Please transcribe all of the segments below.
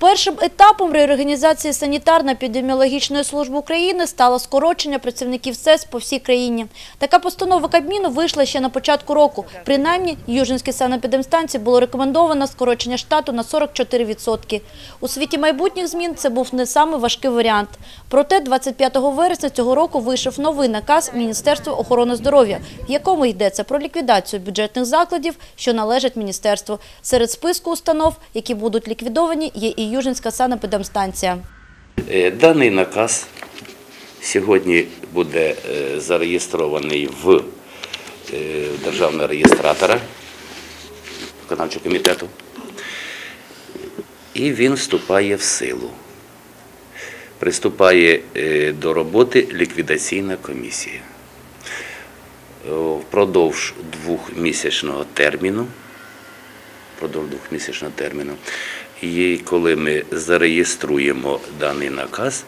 Першим етапом реорганізації санітарно-епідеміологічної служби України стало скорочення працівників СЕС по всій країні. Така постанова Кабміну вийшла ще на початку року. Принаймні, Южинській санепідемстанції було рекомендовано скорочення штату на 44%. У світі майбутніх змін це був не самий важкий варіант. Проте 25 вересня цього року вийшов новий наказ Міністерства охорони здоров'я, в якому йдеться про ліквідацію бюджетних закладів, що належать міністерству. Серед списку установ, які будуть ліквідовані, є і Южинська санепідемстанція. Е, Даний наказ сьогодні буде е, зареєстрований в е, державного реєстратора виконавчого комітету, і він вступає в силу. Приступає до роботи ліквідаційна комісія. Впродовж двохмісячного терміну впродовж двохмісячного терміну. І коли ми зареєструємо даний наказ,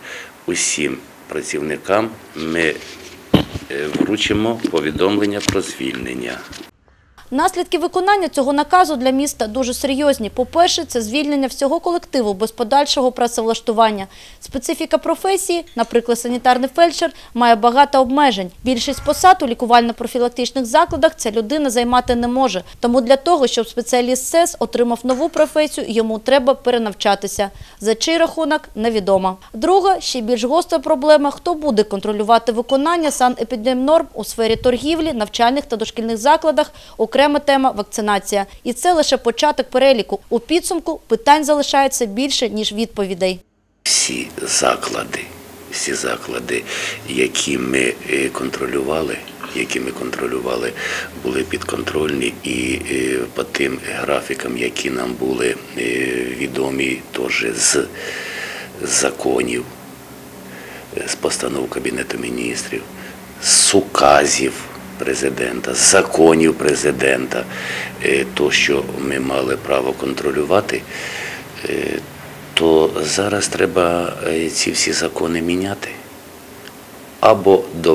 усім працівникам ми е, вручимо повідомлення про звільнення. Наслідки виконання цього наказу для міста дуже серйозні. По-перше, це звільнення всього колективу без подальшого працевлаштування. Специфіка професії, наприклад, санітарний фельдшер, має багато обмежень. Більшість посад у лікувально-профілактичних закладах ця людина займати не може. Тому для того, щоб спеціаліст СЕС отримав нову професію, йому треба перенавчатися. За чий рахунок – невідомо. Друга, ще більш гостра проблема – хто буде контролювати виконання санепідемнорм у сфері торгівлі, навчальних та дошкільних закладах, окрема тема – вакцинація. І це лише початок переліку. У підсумку питань залишається більше, ніж відповідей. Всі заклади, всі заклади, які ми е, контролювали, які ми контролювали, були підконтрольні і е, по тим графікам, які нам були е, відомі теж з законів, з постанов Кабінету міністрів, з указів президента, законів президента, е, то, що ми мали право контролювати, е, то зараз треба е, ці всі закони міняти. Або до,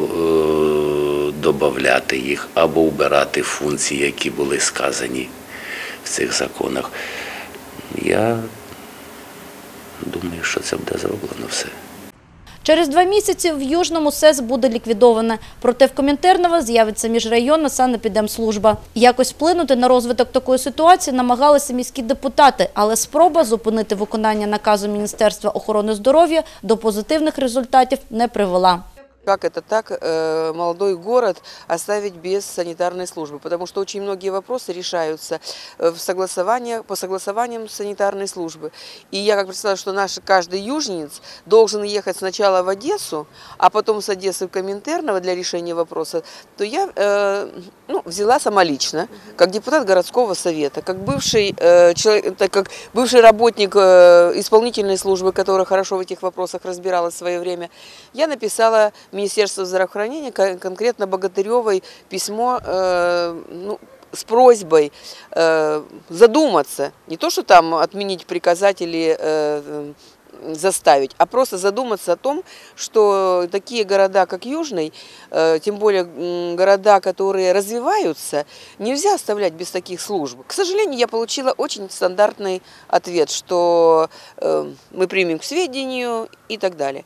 додавати їх, або вбирати функції, які були сказані в цих законах. Я думаю, що це буде зроблено все. Через два місяці в Южному СЕС буде ліквідоване. Проте в Комінтерново з'явиться міжрайонна санепідемслужба. Якось вплинути на розвиток такої ситуації намагалися міські депутати, але спроба зупинити виконання наказу Міністерства охорони здоров'я до позитивних результатів не привела. Как это так э, молодой город оставить без санитарной службы? Потому что очень многие вопросы решаются э, в согласовании, по согласованиям санитарной службы. И я как представляю, что наш каждый южнец должен ехать сначала в Одессу, а потом с Одессы в Коминтерново для решения вопроса, то я э, ну, взяла самолично, как депутат городского совета, как бывший, э, человек, так как бывший работник э, исполнительной службы, которая хорошо в этих вопросах разбиралась в свое время, я написала Министерству здравоохранения, кон- конкретно Богатыревой, письмо э, ну, с просьбой э, задуматься, не то, что там отменить приказать или э, заставить, а просто задуматься о том, что такие города, как Южный, э, тем более м, города, которые развиваются, нельзя оставлять без таких служб. К сожалению, я получила очень стандартный ответ, что э, мы примем к сведению и так далее.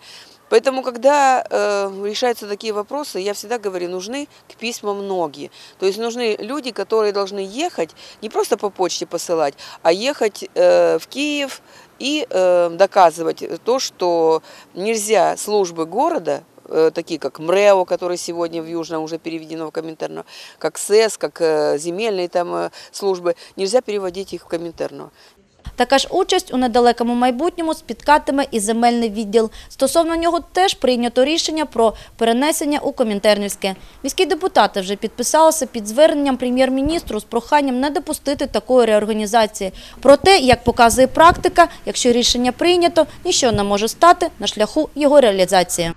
Поэтому, когда э, решаются такие вопросы, я всегда говорю, нужны к письмам ноги. То есть нужны люди, которые должны ехать, не просто по почте посылать, а ехать э, в Киев и э, доказывать то, что нельзя службы города э, такие как МРЭО, который сегодня в Южном уже переведено в Коминтерно, как СЭС, как э, земельные там э, службы, нельзя переводить их в Коминтерно. Така ж участь у недалекому майбутньому спіткатиме і земельний відділ. Стосовно нього теж прийнято рішення про перенесення у Комінтернівське. Міські депутати вже підписалися під зверненням прем'єр-міністру з проханням не допустити такої реорганізації. Проте, як показує практика, якщо рішення прийнято, ніщо не може стати на шляху його реалізації.